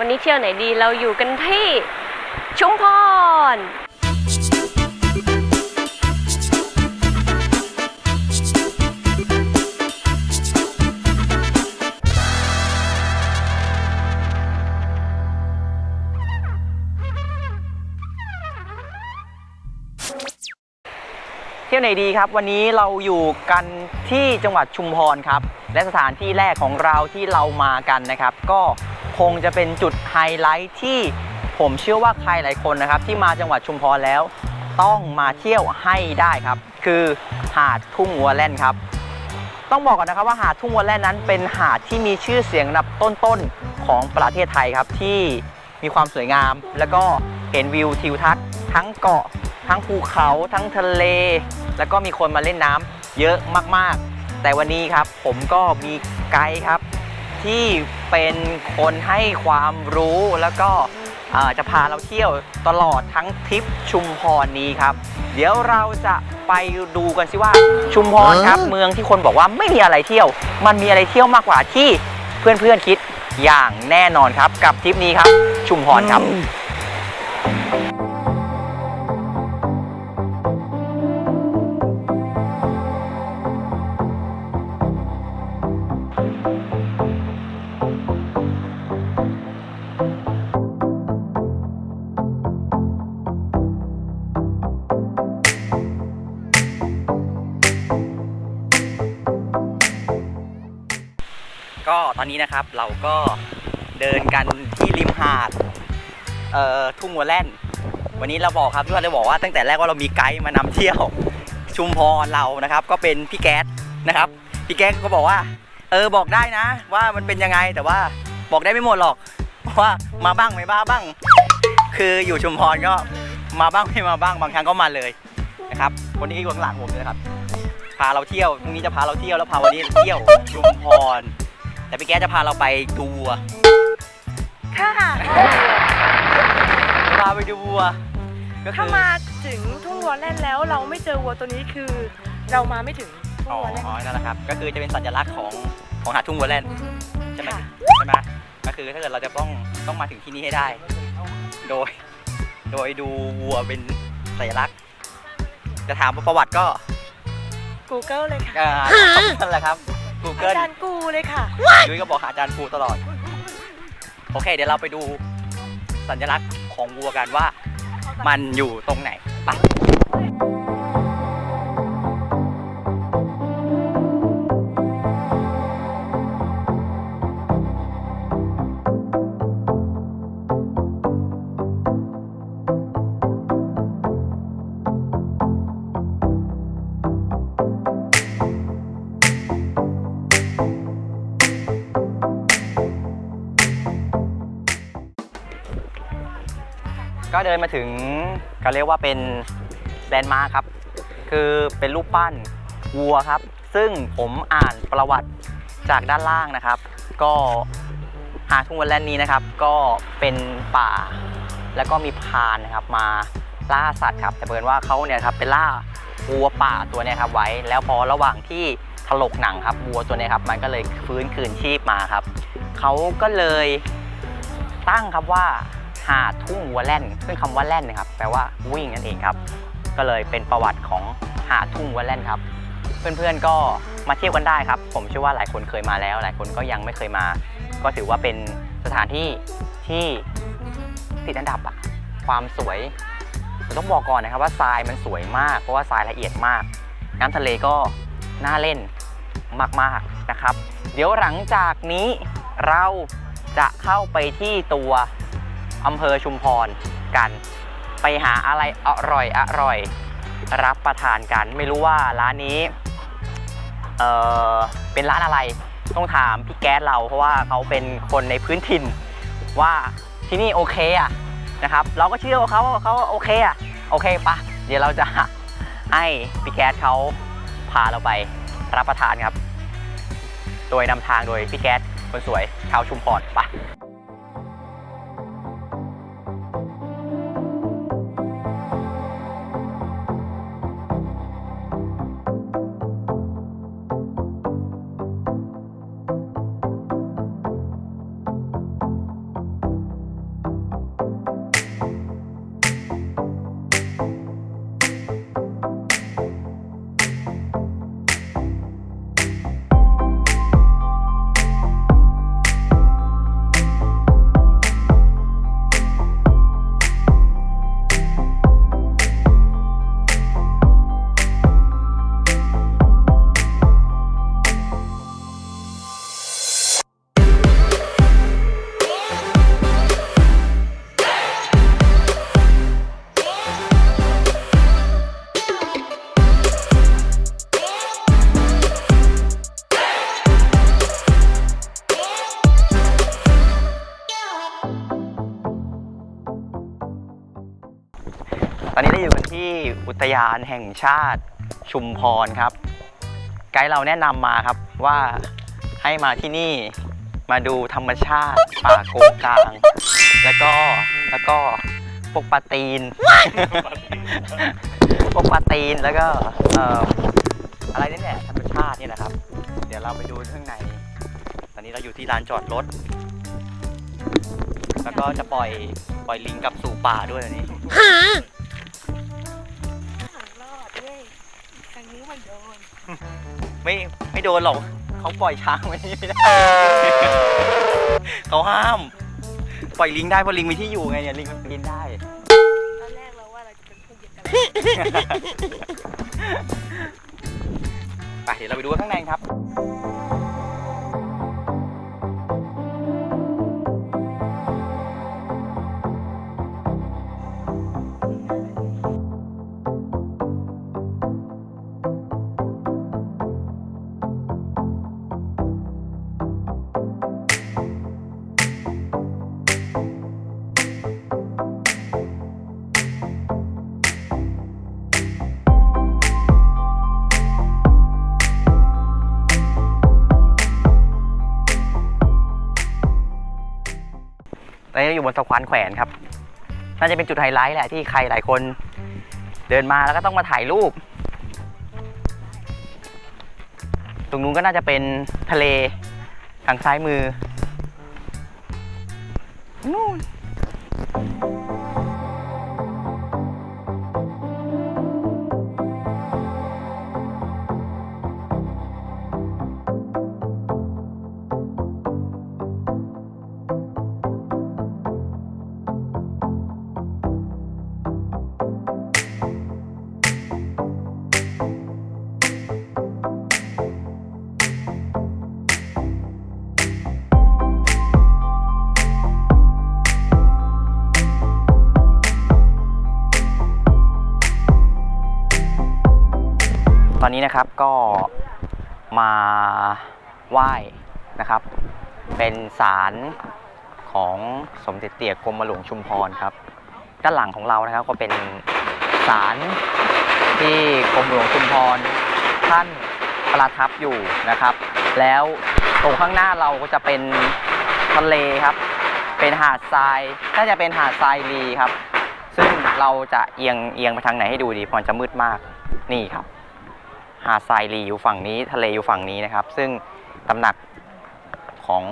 วันนี้เที่ยวไหนดีเราอยู่กันที่ชุมพร เที่ยวไหนดีครับวันนี้เราอยู่กันที่จังหวัดชุมพรครับ และสถานที่แรกของเราที่เรามากันนะครับ ก็ คงจะเป็นจุดไฮไลท์ที่ผมเชื่อว่าใครหลายคนนะครับ ที่มาจังหวัดชุมพรแล้ว ต้องมาเที่ยวให้ได้ครับ คือหาดทุ่งวัวแล่นครับ ต้องบอกก่อนนะครับว่าหาดทุ่งวัวแล่นนั้น เป็นหาดที่มีชื่อเสียงอันดับต้นๆของประเทศไทยครับที่มีความสวยงาม แล้วก็เห็นวิวทิวทัศน์ทั้งเกาะ ทั้งภูเขา ทั้งทะเล แล้วก็มีคนมาเล่นน้ำเยอะมากๆ แต่วันนี้ครับผมก็มีไกด์ครับ ที่เป็นคนให้ความรู้แล้วก็เอ่อจะพาเราเที่ยวตลอดทั้งทริปชุมพรนี้ครับ เดี๋ยวเราจะไปดูกันสิว่าชุมพรครับ เมืองที่คนบอกว่าไม่มีอะไรเที่ยว มันมีอะไรเที่ยวมากกว่าที่เพื่อนๆคิดอย่างแน่นอนครับ กับทริปนี้ครับ ชุมพรครับ ตอนนี้นะครับเราก็เดินกันที่ริมหาดเอ่อทุ่งวัวแล่น วันนี้เราบอกครับที่ว่าเราบอกว่าตั้งแต่แรกว่าเรามีไกด์มานำเที่ยวชุมพรเรานะครับ ก็เป็นพี่แก๊สนะครับพี่แก๊สก็บอกว่า เออบอกได้นะ ว่ามันเป็นยังไงแต่ว่าบอกได้ไม่หมดหรอกว่ามาบ้างไม่บ้าบ้าง คืออยู่ชุมพรก็มาบ้างไม่มาบ้างบางครั้งก็มาเลยนะครับคนนี้อยู่ข้างหลังผมเลยนะครับพาเราเที่ยวพรุ่งนี้จะพาเราเที่ยวแล้วพาวันนี้เที่ยวชุมพร แต่พี่แก๊สจะพาเราไปดูวัว ค่ะพาไปดูวัวก็คืถ้ามาถึงทุ่งวัวแล่นแล้วเราไม่เจอวัวตัวนี้คือ เรามาไม่ถึงทุ่อ๋งอวัวแล่นนั่นแหละครับ ก็คือจะเป็นสัญลักษณ์ของของหาดทุ่งวัวแล่นใช่ไหมค่ะใช่ไหมก็คือถ้าเกิดเราจะต้องต้องมาถึงที่นี่ให้ได้ โดย โดยดูวัวเป็นสัญลักษณ์ จะถามว่าประวัติก็ Google เลยค่ะเอ่อนั่นแหละครับ อา Google จารย์กูเลยค่ะ ยุ้ยก็บอกหาอาจารย์ปูตลอด โอเค เดี๋ยวเราไปดูสัญลักษณ์ของวัวกันว่า มันอยู่ตรงไหน ไป ก็เดินมาถึงก็เรียกว่าเป็นแลนด์มาร์คครับ คือเป็นรูปปั้นวัวครับ ซึ่งผมอ่านประวัติจากด้านล่างนะครับ ก็หาทุ่งวัวแลนด์นี้นะครับ ก็เป็นป่า แล้วก็มีพรานนะครับมาล่าสัตว์ครับ แต่เปิดว่าเขาเนี่ยครับไปล่าวัวป่าตัวเนี้ครับไว้ แล้วพอระหว่างที่ถลกหนังครับวัวตัวเนี้ครับ มันก็เลยฟื้นคืนชีพมาครับเขาก็เลยตั้งครับว่า หาดทุ่งวัวแล่น ซึ่งคำว่าแล่นนะครับแปลว่าวิ่งนั่นเองครับ ก็เลยเป็นประวัติของหาดทุ่งวัวแล่นครับ เพื่อนๆก็มาเที่ยวกันได้ครับ ผมเชื่อว่าหลายคนเคยมาแล้ว หลายคนก็ยังไม่เคยมา ก็ถือว่าเป็นสถานที่ที่ติดอันดับอะความสวยต้องบอกก่อนนะครับว่าทรายมันสวยมาก เพราะว่าทรายละเอียดมาก น้ำทะเลก็น่าเล่นมากๆนะครับ เดี๋ยวหลังจากนี้เราจะเข้าไปที่ตัว อำเภอชุมพรกัน ไปหาอะไรอร่อยอร่อยรับประทานกัน ไม่รู้ว่าร้านนี้เออเป็นร้านอะไรต้องถามพี่แก๊สเราเพราะว่าเขาเป็นคนในพื้นถิ่นว่าที่นี่โอเคอะนะครับ เราก็เชื่อเขาเขาโอเคอะโอเคปะเดี๋ยวเราจะให้พี่แก๊สเขาพาเราไปรับประทานครับ โดยนำทางโดยพี่แก๊สคนสวยชาวชุมพรไปะ ทยานแห่งชาติชุมพรครับ ไกด์เราแนะนำมาครับว่าให้มาที่นี่มาดูธรรมชาติป่าโกงกลาง แล้วก็แล้วก็พวกปลาตีน พวกปลาตีนแล้วก็เอ่ออะไรนี่แหละธรรมชาตินี่นะครับ เดี๋ยวเราไปดูข้างใน ตอนนี้เราอยู่ที่ลานจอดรถ แล้วก็จะปล่อยปล่อยลิงกลับสู่ป่าด้วยอันนี้ ไม่ไม่โดนหรอกเขาปล่อยช้างไว้นี่ไม่ได้เขาห้าม ปล่อยลิงได้เพราะลิงมีที่อยู่ไงเนี่ยลิงมันปีนได้ ตอนแรกเราว่าเราจะเป็นพวกเดียวกันไปเดี๋ยวเราไปดูข้างในครับ อยู่บนสะพานแขวนครับ น่าจะเป็นจุดไฮไลท์แหละที่ใครหลายคนเดินมาแล้วก็ต้องมาถ่ายรูป ตรงนู้นก็น่าจะเป็นทะเลทางซ้ายมือนู่น นี้นะครับก็มาไหว้นะครับ เป็นศาลของสมเด็จเตี่ยกรมหลวงชุมพรครับ ด้านหลังของเรานะครับก็เป็นศาลที่กรมหลวงชุมพรท่านประทับอยู่นะครับ แล้วตรงข้างหน้าเราก็จะเป็นทะเลครับ เป็นหาดทรายน่าจะเป็นหาดทรายลีครับ ซึ่งเราจะเอียงเอียงไปทางไหนให้ดูดีพราะมันจะมืดมากนี่ครับ หาดทรายลีอยู่ฝั่งนี้ทะเลอยู่ฝั่งนี้นะครับ ซึ่งตำหนักของ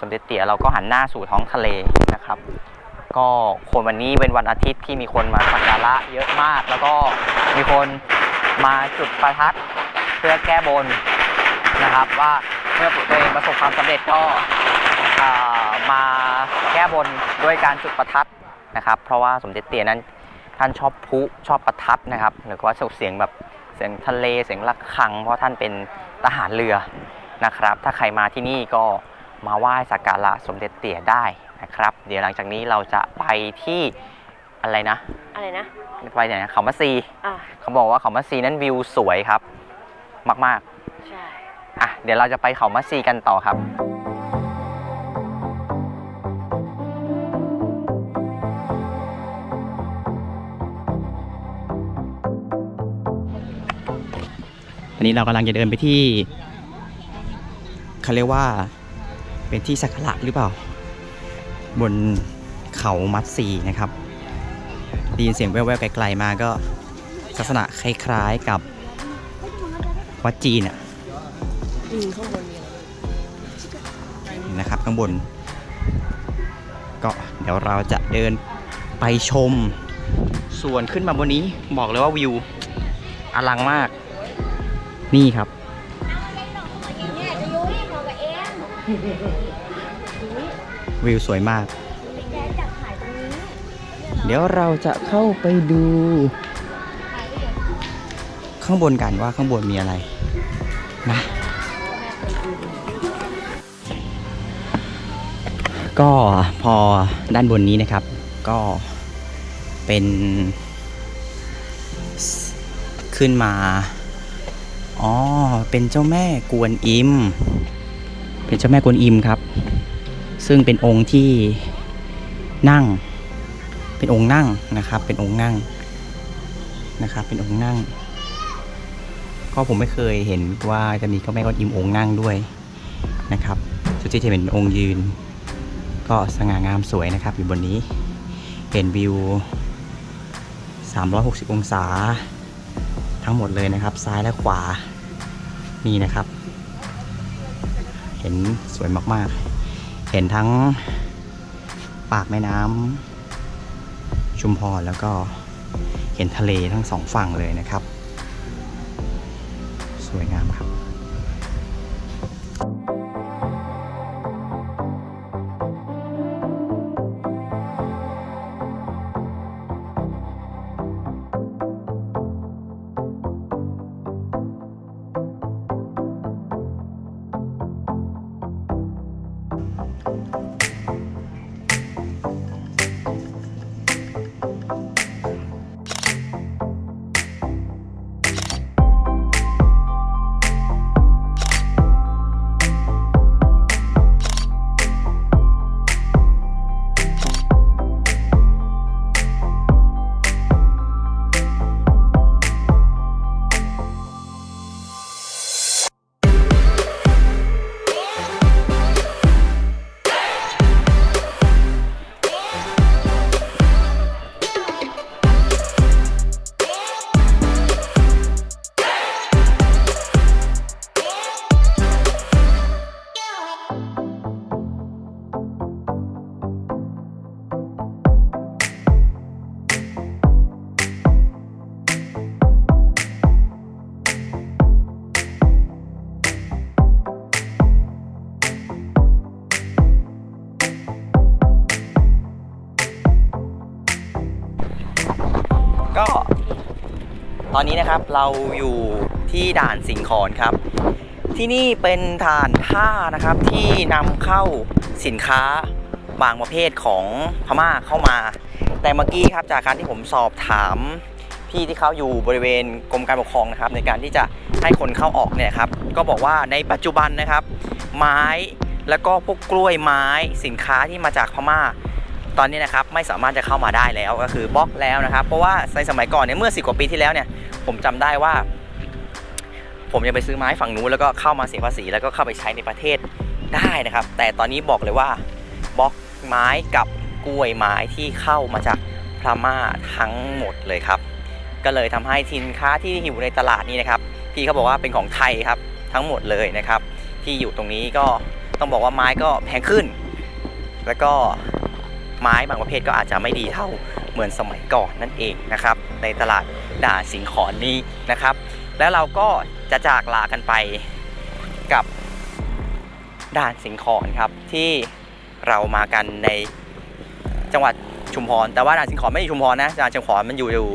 สมเด็จเตี่ยเราก็หันหน้าสู่ท้องทะเลนะครับ ก็คนวันนี้เป็นวันอาทิตย์ที่มีคนมาสักการะเยอะมาก แล้วก็มีคนมาจุดประทัดเพื่อแก้บนนะครับ ว่าเมื่อตัวเองประสบความสำเร็จก็มาแก้บนด้วยการจุดประทัดนะครับ เพราะว่าสมเด็จเตี่ยนั้นท่านชอบพุชอบประทัดนะครับหรือว่าเสียงแบบ เสียงทะเลเสียงระฆัง เพราะท่านเป็นทหารเรือนะครับ ถ้าใครมาที่นี่ก็มาไหว้สักการะสมเด็จเตี่ยได้นะครับ เดี๋ยวหลังจากนี้เราจะไปที่อะไรนะ อะไรนะ ไปไหนนะเขามาซีอ่าเขาบอกว่าเขามาซีนั้นวิวสวยครับ มากใช่ ๆ อะเดี๋ยวเราจะไปเขามาซีกันต่อครับ อันนี้เรากำลังจะเดินไปที่เขาเรียกว่าเป็นที่สักการะหรือเปล่า บนเขามัดซีนะครับได้ยินเสียงแว่วๆไกลๆมาก็ลักษณะคล้ายๆกับวัดจีนอะอืมข้างบนะนะครับข้างบน ก็เดี๋ยวเราจะเดินไปชม ส่วนขึ้นมาบนนี้บอกเลยว่าวิวอลังมาก นี่ครับ วิวสวยมาก เดี๋ยวเราจะเข้าไปดู ข้างบนกันว่าข้างบนมีอะไร นะก็พอด้านบนนี้นะครับ ก็เป็น ขึ้นมา อ๋อ เป็นเจ้าแม่กวนอิม เป็นเจ้าแม่กวนอิมครับ ซึ่งเป็นองค์ที่นั่ง เป็นองค์นั่งนะครับ เป็นองค์นั่งนะครับ เป็นองค์นั่ง ก็ผมไม่เคยเห็นว่าจะมีก็แม่กวนอิมองค์นั่งด้วยนะครับสุดที่จะเป็นองค์ยืน ก็สง่างามสวยนะครับ อยู่บนนี้ เห็นวิว 360 องศา ทั้งหมดเลยนะครับ ซ้ายและขวานี่นะครับ เห็นสวยมากๆ เห็นทั้งปากแม่น้ำชุมพรแล้วก็เห็นทะเลทั้งสองฝั่งเลยนะครับ สวยงามครับ อนนี้นะครับเราอยู่ที่ด่านสิงขอนครับ ที่นี่เป็นฐานท่านะครับที่นำเข้าสินค้าบางประเภทของพม่าเข้ามา แต่เมื่อกี้ครับจากการที่ผมสอบถามพี่ที่เขาอยู่บริเวณกรมการปกครองนะครับ ในการที่จะให้คนเข้าออกเนี่ยครับ ก็บอกว่าในปัจจุบันนะครับ ไม้แล้วก็พวกกล้วยไม้สินค้าที่มาจากพม่า ตอนนี้นะครับไม่สามารถจะเข้ามาได้แล้วก็คือบล็อกแล้วนะครับ เพราะว่าในสมัยก่อนเนี่ยเมื่อสิกว่าปีที่แล้วเนี่ยผมจำได้ว่า ผมยังไปซื้อไม้ฝั่งนู้นแล้วก็เข้ามาเสียภาษีแล้วก็เข้าไปใช้ในประเทศได้นะครับ แต่ตอนนี้บอกเลยว่าบล็อกไม้กับกล้วยไม้ที่เข้ามาจากพม่าทั้งหมดเลยครับ ก็เลยทำให้สินค้าที่อยู่ในตลาดนี้นะครับพี่เขาบอกว่าเป็นของไทยครับทั้งหมดเลยนะครับ ที่อยู่ตรงนี้ก็ต้องบอกว่าไม้ก็แพงขึ้น แล้วก็ ไม้บางประเภทก็อาจจะไม่ดีเท่าเหมือนสมัยก่อนนั่นเองนะครับ ในตลาดด่านสิงขอนนี้นะครับ แล้วเราก็จะจากลากันไปกับด่านสิงขอนครับที่เรามากันในจังหวัดชุมพร แต่ว่าด่านสิงขอนไม่อยู่ชุมพรนะด่านสิงขอนมันอยู่อยู่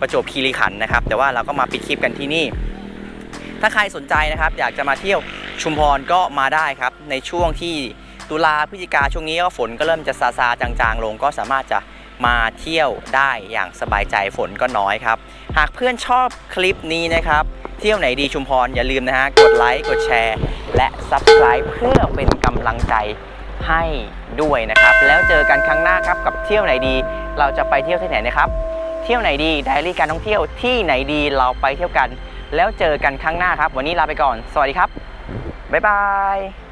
ประจวบคีรีขันธ์นะครับ แต่ว่าเราก็มาปิดคลิปกันที่นี่ ถ้าใครสนใจนะครับ อยากจะมาเที่ยวชุมพรก็มาได้ครับในช่วงที่ ตุลาพฤศจิกาช่วงนี้ก็ฝนก็เริ่มจะซาซาจางๆ ลงก็สามารถจะมาเที่ยวได้อย่างสบายใจฝนก็น้อยครับ หากเพื่อนชอบคลิปนี้นะครับ เที่ยวไหนดีชุมพรอย่าลืมนะฮะ กดไลค์กดแชร์ และ Subscribe เพื่อเป็นกำลังใจให้ด้วยนะครับ แล้วเจอกันครั้งหน้าครับกับเที่ยวไหนดี เราจะไปเที่ยวที่ไหนนะครับ เที่ยวไหนดีไดอารี่การท่องเที่ยวที่ไหนดีเราไปเที่ยวกัน แล้วเจอกันครั้งหน้าครับ วันนี้ลาไปก่อน สวัสดีครับบ๊ายบาย